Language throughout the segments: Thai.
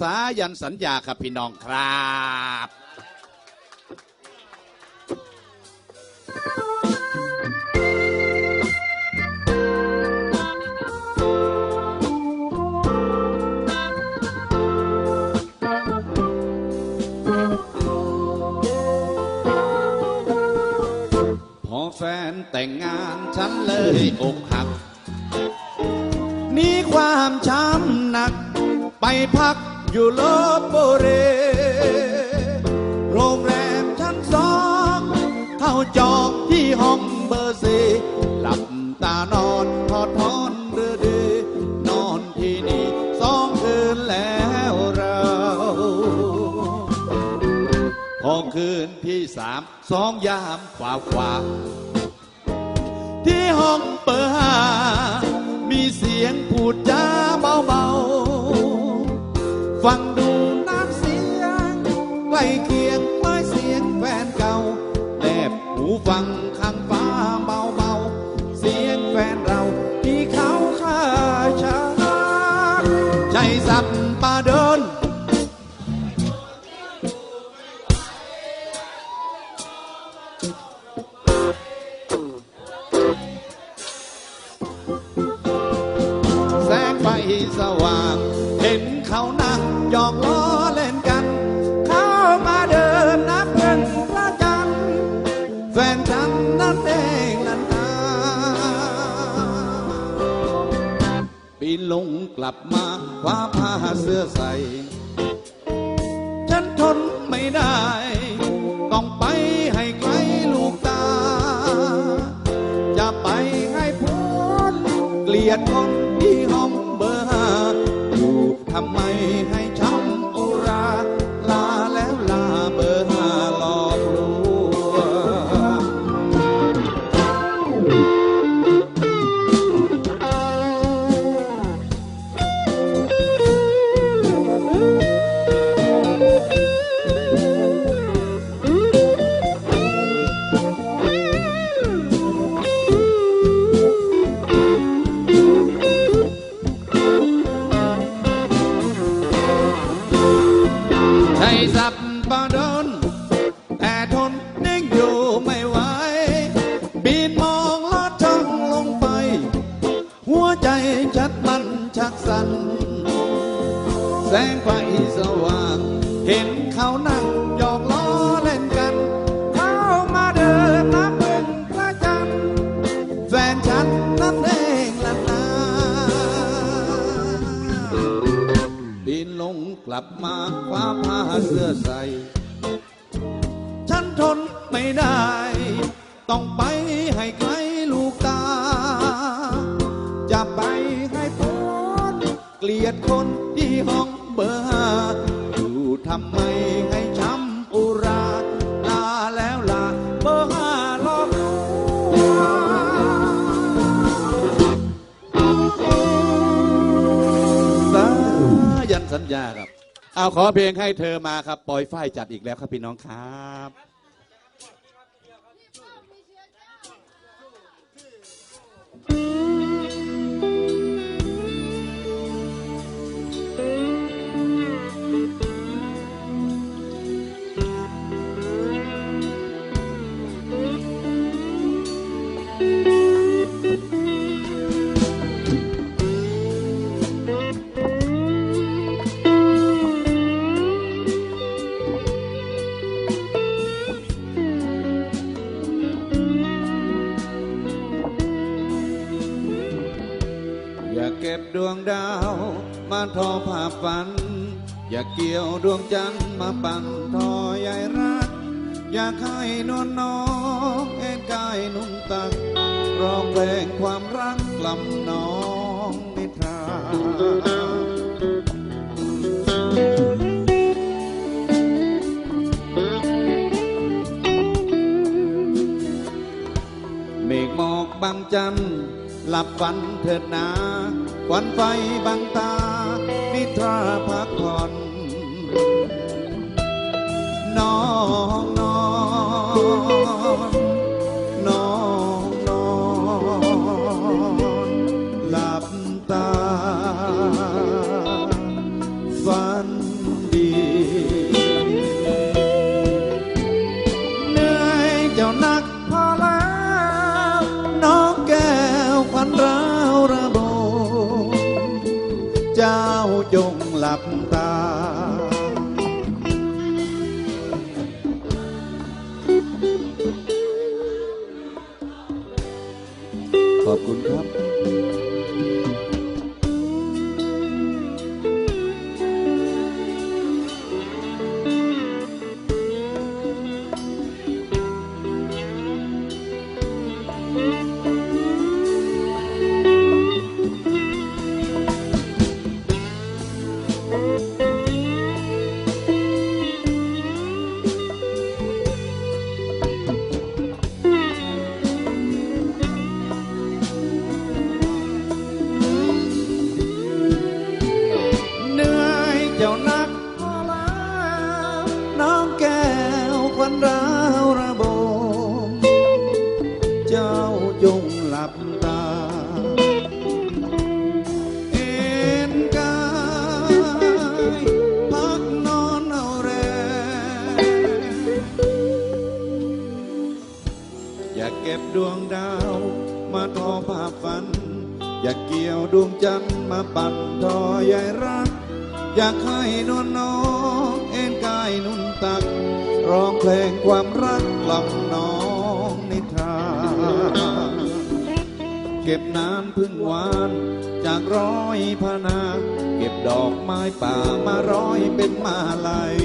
สายันสัญญาครับพี่น้องครับพอแฟนแต่งงานฉันเลยอกหักหนี่ความช้ำหนักไปพัก อยู่ลบบุรีโรงแรมชั้นสองเข้าจองที่ห้องเบอร์สี่หลับตานอนทอดทอนเรือดีนอนที่นี่สองคืนแล้วเราพองคืนที่สามสองยามกว่าขวาที่ห้องเปิด ๆ ลงกลับมาคว้าผ้าเสื้อใส่ ฉันทนไม่ได้ ต้องไปให้ไกลลูกตา จะไปให้พ้นเกลียดคน สงไฟสว่าง เห็นเขานั่งหยอกล้อเล่นกัน เขามาเดินนับเป็นพระจันทร์แฟนฉันนั่นเองละนะบินลงกลับมาคว้าผ้าเสื้อใส่ฉันทนไม่ได้ ต้องไปให้ไกลลูกตา จะไปให้พ้นเกลียดคนที่หอ เบอร์ห้าอยู่ทำไมให้ช้ำอุรา ลาแล้วลาเบอร์ห้าลอกลวงสายันสัญญาครับ เอาขอเพลงให้เธอมาครับปล่อยฝ้ายจัดอีกแล้วครับพี่น้องครับ จันมาปั่นทอใยรัก อยากให้นวลน้องเอ็นกายนุ่มตักร้องเพลงความรักกล่ำน้องนิทราเมฆหมอกบังจันหลับฝันเถิดนาควันไฟบังตานิทราพักผ่อน น้อ ดวงดาว มาทอภาพฝัน อย่าเกี่ยวดวงจันทร์มาปั่นทอใยรัก อยากให้นวลน้องเอ็นกายนุ่นตัก ร้องเพลงความรักกล่อมน้องนิทรา เก็บน้ำพึ่งหวาน จากร้อยพนา เก็บดอกไม้ป่ามาร้อยเป็นมาลัย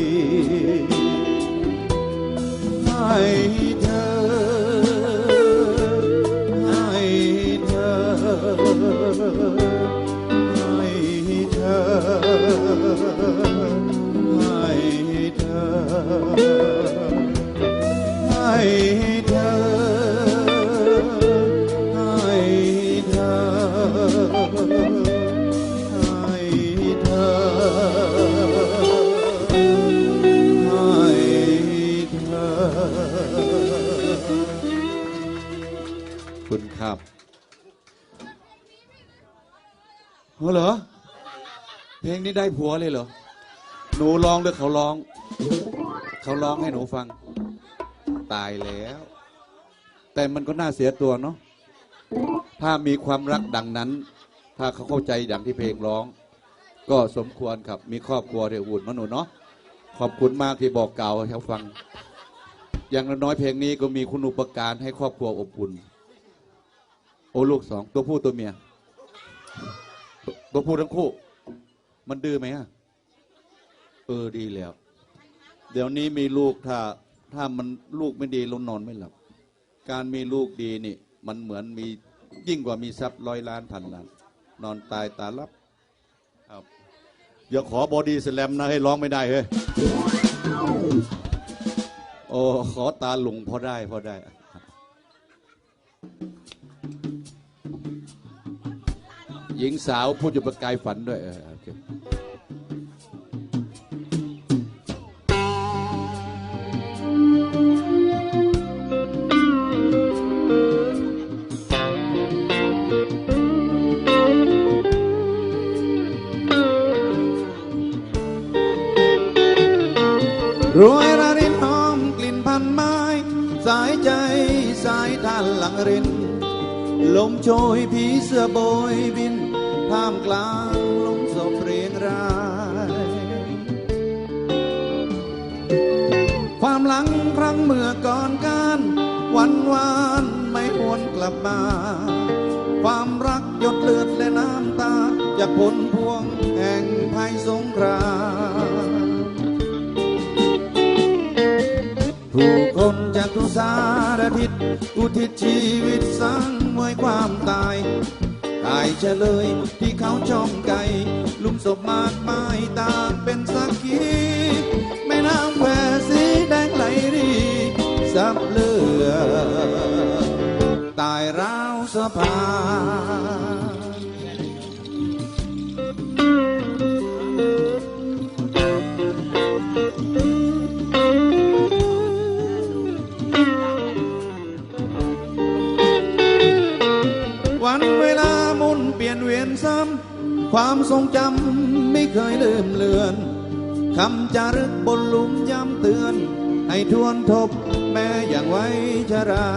ให้เธอ คุณครับเออเหรอ เพลงนี้ได้ผัวเลยเหรอ หนูร้องหรือเขาร้อง เขาร้องให้หนูฟัง ตายแล้ว แต่มันก็น่าเสียตัวเนาะถ้ามีความรักดังนั้น ถ้าเขาเข้าใจอย่างที่เพลงร้อง ก็สมควรครับมีครอบครัวเรียอุ่นมาหนูเนาะขอบคุณมากที่บอกกล่าวให้เขาฟัง อย่างน้อยเพลงนี้ก็มีคุณอุปการให้ครอบครัวอบอุ่นโอ้ลูกสองตัวผู้ตัวเมียตัวผู้ทั้งคู่ มันดื้อไหมอะเออดีแล้ว เดี๋ยวนี้มีลูกถ้าถ้ามันลูกไม่ดีเรานอนไม่หลับ การมีลูกดีนี่ มันเหมือนมียิ่งกว่ามีทรัพย์ร้อยล้านพันล้าน นอนตายตาลับครับอย่าขอบอดี้สแลมนะให้ร้องไม่ได้เฮ้ยโอ้ขอตาหลงพอได้พอได้หญิงสาวพูดอยู่ประกายฝันด้วย รวยระรินหอมกลิ่นพันไม้ สายใจสายทานหลังริน ลมโชยผีเสื้อโบยบิน ท่ามกลางลมศพเรียงราย ความหลังครั้งเมื่อก่อนการวันวานไม่หวนกลับมา ความรักหยดเลือดและน้ำตาจากผลพวงแห่งภัยสงคราม ผู้คนจากทุกสารทิศอุทิศชีวิตสร้างมวยความตายตายเฉลยที่เขาช่อมไก่ลุมศพมากมายตาเป็นสักขีแม่น้ำแควสีแดงไหลรีซับเลือดตายร้าวสะพาน ความทรงจำไม่เคยลืมเลือนคำจารึกบนหลุมย้ำเตือน ให้ทวนทบแม้อย่างไว้ชรา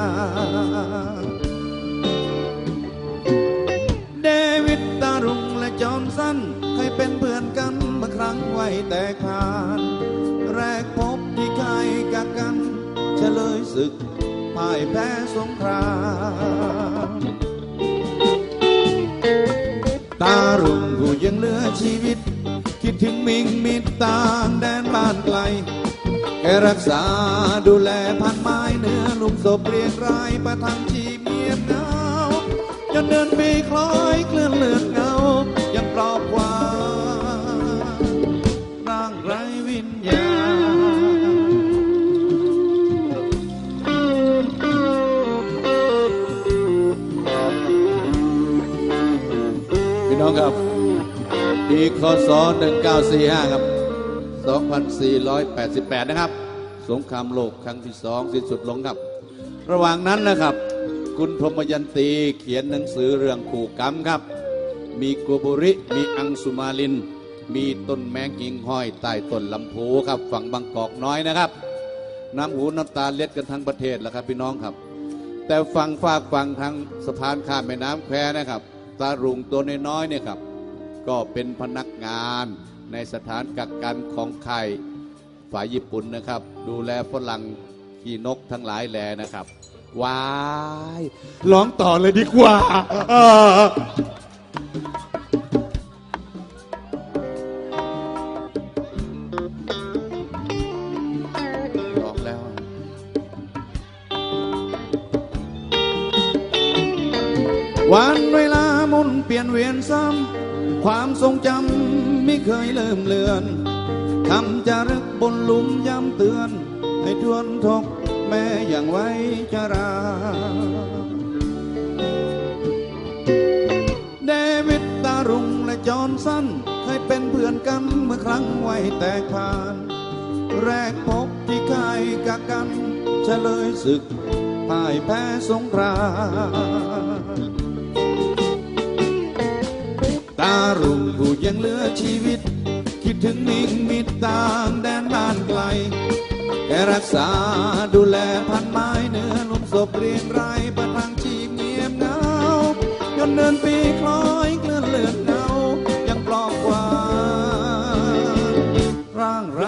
เดวิดตารุงและจอห์นสันเคยเป็นเพื่อนกันเมื่อคว้แต่ผ่าน แรกพบที่ใครกักกันเฉลยศึกพ่ายแพ้สงคราม งผู้ยังเหลือชีวิต คิดถึงมิงมิตรต่างแดนบ้านไกลแกรักษาดูแลพันไม้เนื้อลุมศพเรียงรายประทังชีเงียบเหงาจนเดินปีคล้อยเคลื่อนเลือนเงา ยังปลอบวานร่างไร้วิญญาณพี่น้องครับ ปีคศ 1945 ครับ 2488 นะครับ สงครามโลกครั้งที่สองสิ้นสุดลงครับ ระหว่างนั้นนะครับ คุณพรมยันตีเขียนหนังสือเรื่องขู่กรรมครับ มีกัวบุริ มีอังสุมาลิน มีต้นแมงกิงห้อยใต้ต้นลำพูครับ ฝั่งบางกอกน้อยนะครับ น้ำหูน้ำตาเล็ดกันทั้งประเทศแล้วครับพี่น้องครับ แต่ฝั่งฝากฝั่งทางสะพานข้ามแม่น้ำแควนะครับตารุงตัวน้อยๆเนี่ยครับ ก็เป็นพนักงานในสถานกักกันของไข่ายฝ่ายญี่ปุ่นนะครับ ดูแลฝรั่งขี่นกทั้งหลายแหลนะครับว้ายร้องต่อเลยดีกว่าเปลี่ยนเวียนซ้ำความทรงจำไม่เคยเริ่มเลือนคำจารึกบนหลุมย้ำเตือน ให้ทวนทกแม่อย่างไว้จาราเดวิดตารุงและจอนสันเคยเป็นเพื่อนกันเมื่อครั้งไว้แตกผ่าน แรกพบที่ค่ายกักกันเฉลยศึกพ่ายแพ้สงคราม ตารุ่งผู้ยังเหลือชีวิต คิดถึงมิงมิตรต่างแดนบ้านไกล แกรักษาดูแลพันไม้เนื้อลุมศพเรียงรายประทังชีพเงียบเงาย้อนเดินปีคล้อยเคลื่อนเลือนเงายังปลอบวานร่างไร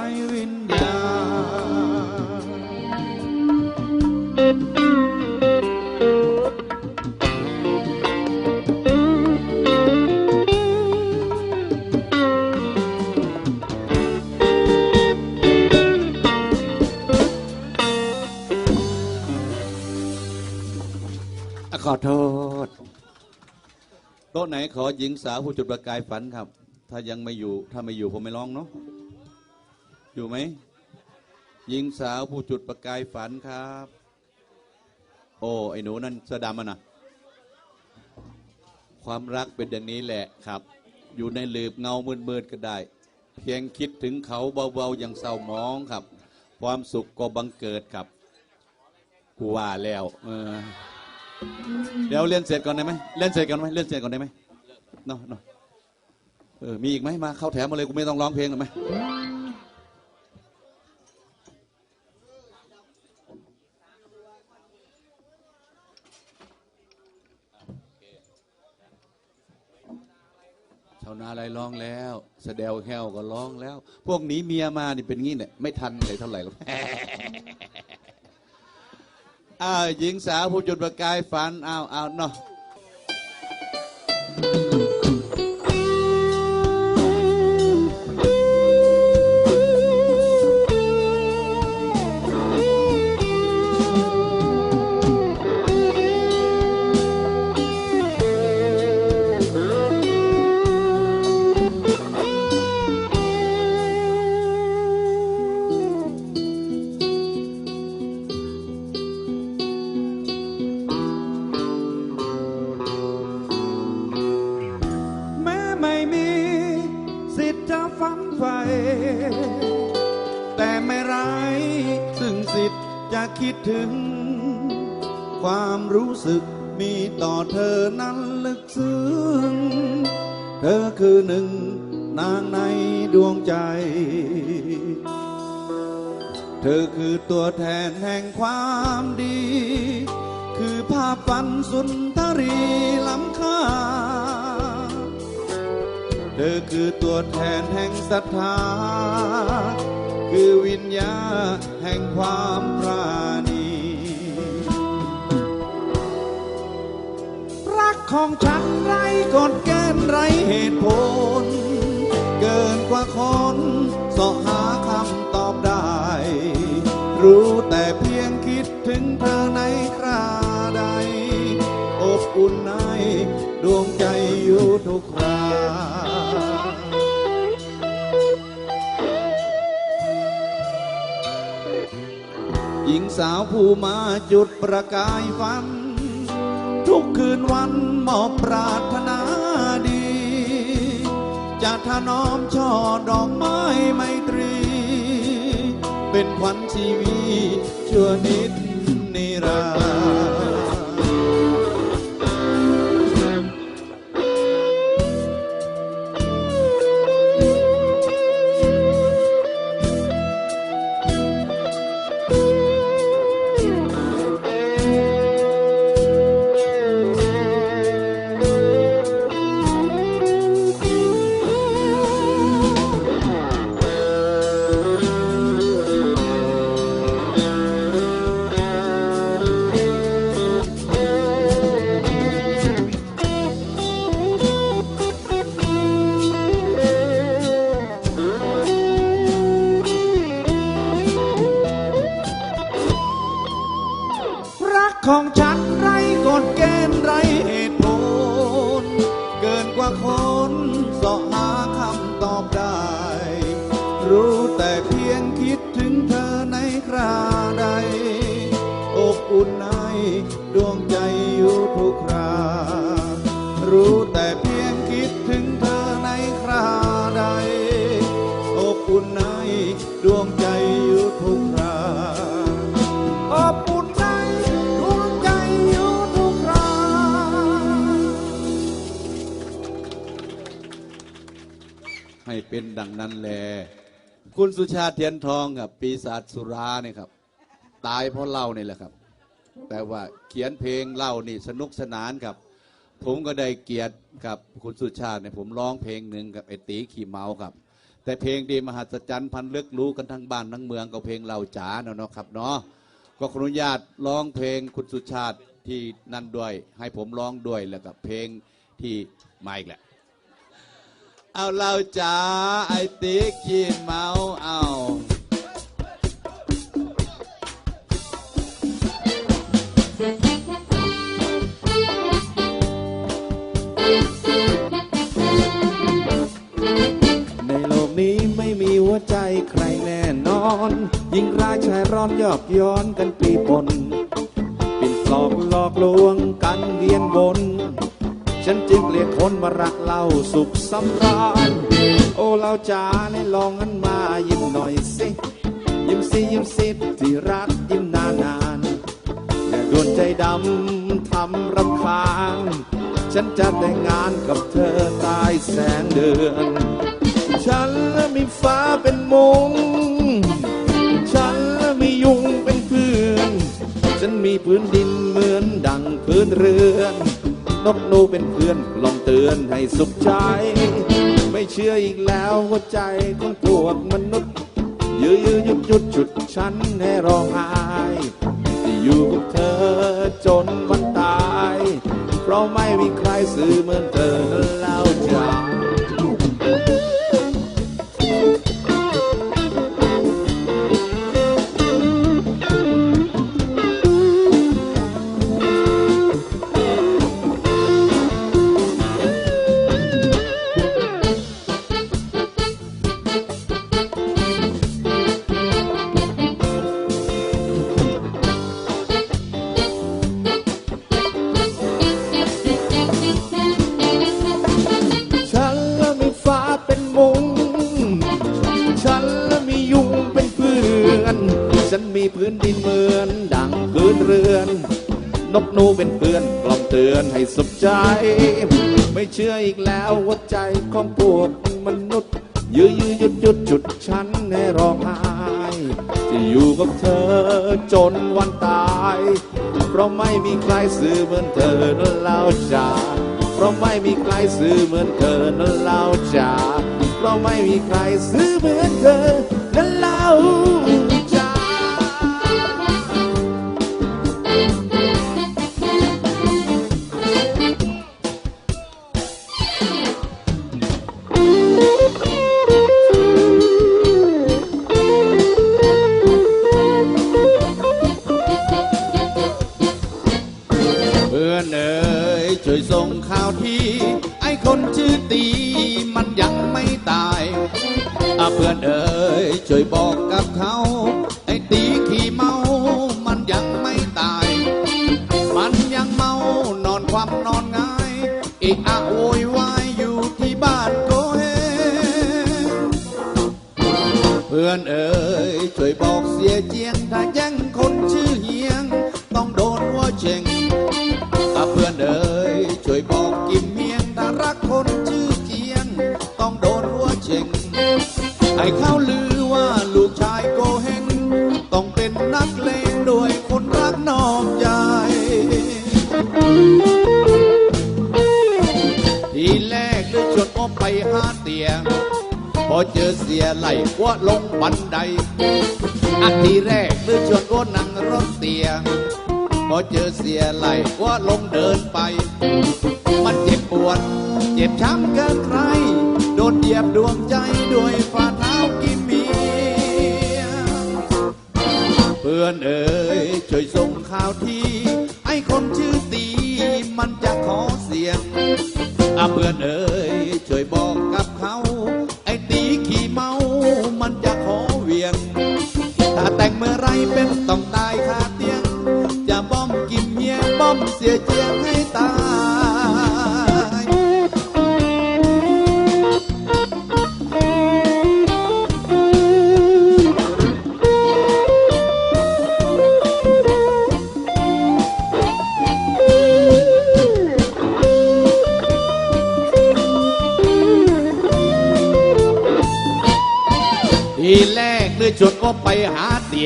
ะไหนขอหญิงสาวผู้จุดประกายฝันครับ ถ้ายังไม่อยู่ ถ้าไม่อยู่ผมไม่ร้องเนาะ อยู่ไหม หญิงสาวผู้จุดประกายฝันครับ โอ้ ไอ้หนูนั่นเสื้อดำมันนะความรักเป็นอย่างนี้แหละครับ อยู่ในหลืบเงามืดๆก็ได้ เพียงคิดถึงเขาเบาๆอย่างเศร้าหมองครับ ความสุขก็บังเกิดครับกูว่าแล้ว เออ เดี๋ยวเล่นเสร็จก่อนได้ไหมเล่นเสร็จก่อนไหมเล่นเสร็จก่อนได้ไหมเนาะเนาะเออมีอีกไหมมาเข้าแถวมาเลยกูไม่ต้องร้องเพลงหรอกไหมชาวนาอะไรร้องแล้วแสดงแห้วก็ร้องแล้ว พวกหนี้เมียมานี่เป็นงี้เนี่ยไม่ทันเลยเท่าไหร่หรอก อ้าวหญิงสาวผู้จุดประกายฝันอ้าวอ้าวเนาะ คิดถึง ความรู้สึกมีต่อเธอนั้นลึกซึ้ง เธอคือหนึ่งนางในดวงใจ เธอคือตัวแทนแห่งความดี คือภาพฝันสุนทรีล้ำค่า เธอคือตัวแทนแห่งศรัทธา คือวิญญาแห่งความ ว่าคนสาะหาคำตอบได้ รู้แต่เพียงคิดถึงเธอในคราใด อบอุ่นในดวงใจอยู่ทุกคราหญิงสาวผู้มาจุดประกายฝัน ทุกคืนวันมอบปรารถนา จะถนอมช่อดอกไม้ไมตรี เป็นขวัญชีวีชั่วนิดนิรันดร์ เป็นดังนั้นแล คุณสุชาติเทียนทองกับปีศาจสุราเนี่ยครับ ตายเพราะเหล้านี่แหละครับ แต่ว่าเขียนเพลงเหล้านี่สนุกสนานครับ ผมก็ได้เกียรติกับคุณสุชาติเนี่ยผมร้องเพลงหนึ่งกับไอ้ตีขี่เมาครับ แต่เพลงดีมหัศจรรย์พันลึกรู้กันทั้งบ้านทั้งเมืองก็เพลงเราจ๋าเนาะเนาะครับเนาะก็ขออนุญาตร้องเพลงคุณสุชาติที่นั่นด้วย ให้ผมร้องด้วยแล้วกับเพลงที่มาอีกแหละ เอาเราจ๋าไอติ๊กขี้เมาเอาในโลกนี้ไม่มีหัวใจใครแน่นอน ยิ่งร้ายชายร้อนยอกย้อนกันปีปน เกลียดคนมารักเราสุขสำราญ โอ้เราจ๋าในลองกันมายิ้มหน่อยสิ ยิ้มสิยิ้มสิที่รักยิ้มนานานๆอย่าด่วนใจดำทำรำคาญ ฉันจะแต่งงานกับเธอตายแสงเดือน ฉันมีฟ้าเป็นมง ฉันมียุงเป็นเพื่อน ฉันมีพื้นดินเหมือนดังพื้นเรือน นกนูเป็นเพื่อนกล่อมเตือนให้สุขใจ ไม่เชื่ออีกแล้วหัวใจของพวกมนุษย์ยื้อยื้อยุดยุดจุดฉันให้ร้องไห้ที่อยู่กับเธอจนวันตาย เพราะไม่มีใครสื่อเหมือนเธอนั้นแล้วจ้า อยู่กับเธอจนวันตาย เพราะไม่มีใครซื้อเหมือนเธอแล้วจ้าเพราะไม่มีใครซื้อเหมือนเธอนั้นเล่าจาเพราะไม่มีใครซื้อเหมือนเธอนั้นเล่า พื่อนเอ๋ยช่วยบอกเสียเจียงถ้าแย่งคนชื่อเฮียง ต้องโดนหัวเชงถ้าเพื่อนเอ๋ยช่วยบอกกิมเมียงถ้ารักคนชื่อเจียง ต้องโดนหัวเชงให้เข้า อเจอเสียไหลว่าลงบันได อันทีแรกเลยชวนว่านั่งรถเตียงพอเจอเสียไหลว่าลงเดินไป มันเจ็บปวด เจ็บช้ำเกินใคร โดนเหยียบดวงใจด้วยฝ่าเท้ากิมมีเพื่อนเอ๋ยช่วยส่งข่าวทีไอ้คน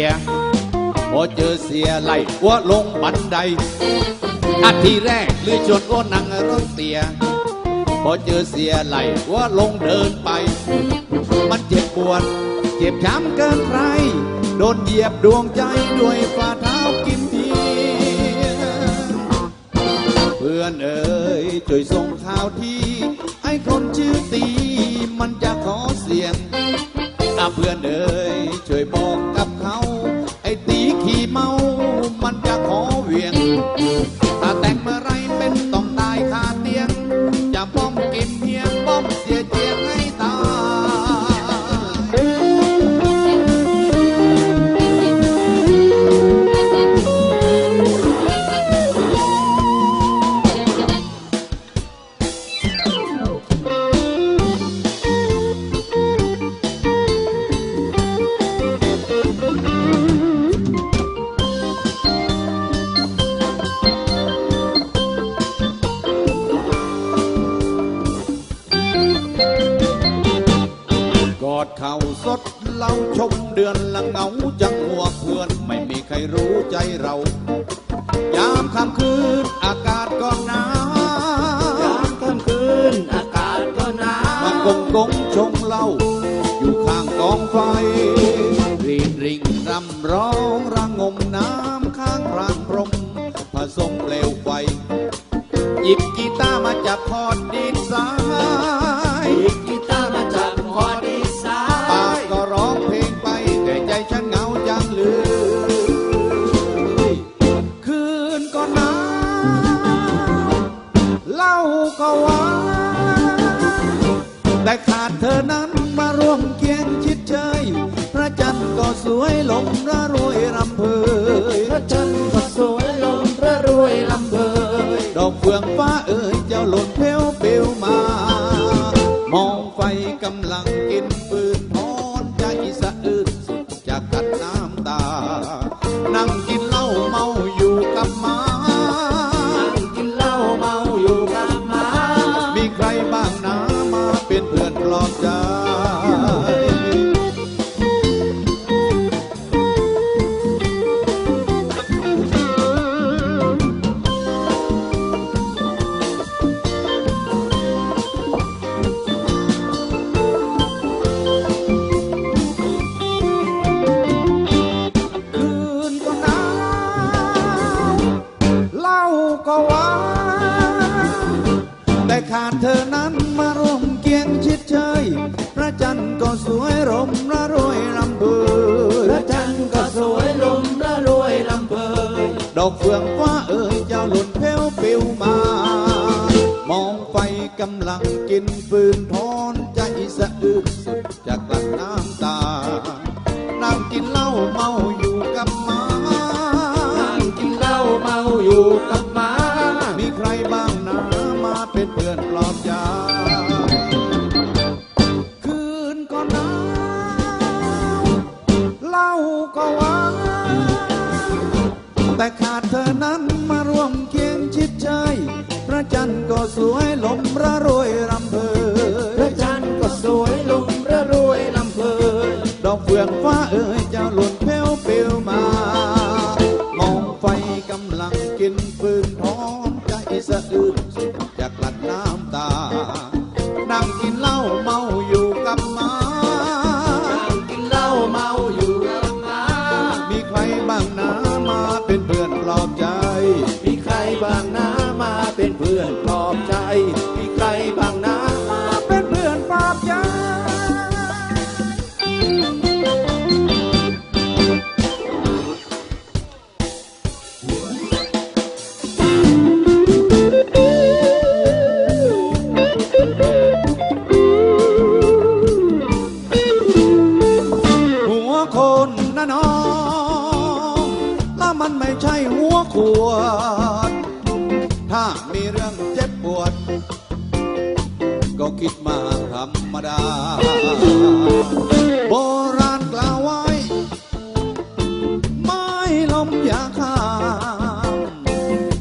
ย พอเจอเสียไหลว่าลงบันไดอาทีแรกเลยชวนก็นั่งรถเตีย พอเจอเสียไหลว่าลงเดินไป มันเจ็บปวด เจ็บช้ำเกินใคร โดนเหยียบดวงใจด้วยฝ่าเท้ากิมเพียเพื่อนเอ๋ยช่วยส่งข่าวทีไอ้คนชื่อตีมันจะขอเสียงถ้าเพื่อนเอ๋ยช่วยบอกกับ วีย เข่าสดเล่าชมเดือนละเหงาจังหัวเพื่อนไม่มีใครรู้ใจเรา ยามค่ำคืนอากาศก็หนาวยามค่ำคืนอากาศก็หนามาวกงกงชงเหล้าอยู่ข้างกองไฟ รีดริงรำร้องระงมน้ำข้างรางพรมผสมเปลวไฟ หยิบกีตาร์มาจับคอร์ดดีดสายอีกกีตาร์มาจากคอดี ดอกเฟืองฟ้าเอ๋ยเจ้าหล่นเพลวเปลว ดอกเฟืองฟ้าเอ่ยเจ้าหลุดเพลวเปิวมา มองไฟกำลังกินฟืนทอนใจสะอื้นสุดจากหลังน้า ว่าเอ่ยเจ้า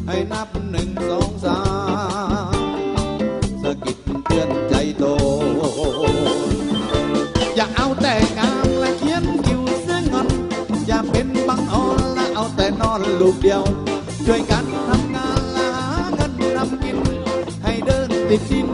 ให้นับหนึ่งสองสามสะกิดเตืนใจโต อย่าเอาแต่งานและเขียนคิวเสื้องอน อย่าเป็นบังออนและเอาแต่นอนลูกเดียว ช่วยกันทำงานหาเงินทำกิน ให้เดินติดดิน